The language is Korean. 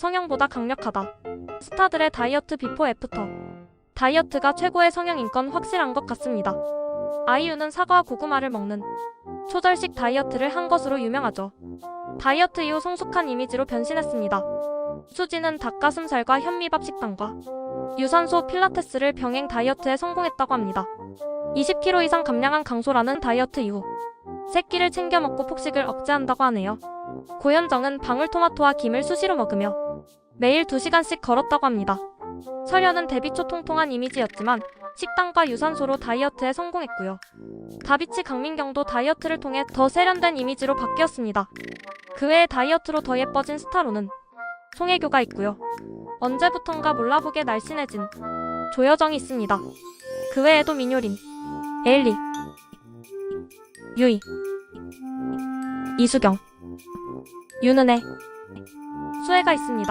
성형보다 강력하다. 스타들의 다이어트 비포 애프터. 다이어트가 최고의 성형인 건 확실한 것 같습니다. 아이유는 사과와 고구마를 먹는 초절식 다이어트를 한 것으로 유명하죠. 다이어트 이후 성숙한 이미지로 변신했습니다. 수지는 닭가슴살과 현미밥 식단과 유산소 필라테스를 병행 다이어트에 성공했다고 합니다. 20kg 이상 감량한 강소라는 다이어트 이후 새끼를 챙겨 먹고 폭식을 억제한다고 하네요. 고현정은 방울토마토와 김을 수시로 먹으며 매일 2시간씩 걸었다고 합니다. 설현은 데뷔 초 통통한 이미지였지만 식단과 유산소로 다이어트에 성공했고요. 다비치 강민경도 다이어트를 통해 더 세련된 이미지로 바뀌었습니다. 그 외에 다이어트로 더 예뻐진 스타로는 송혜교가 있고요. 언제부턴가 몰라보게 날씬해진 조여정이 있습니다. 그 외에도 민효린, 에일리, 유이, 이수경, 윤은혜, 수혜가 있습니다.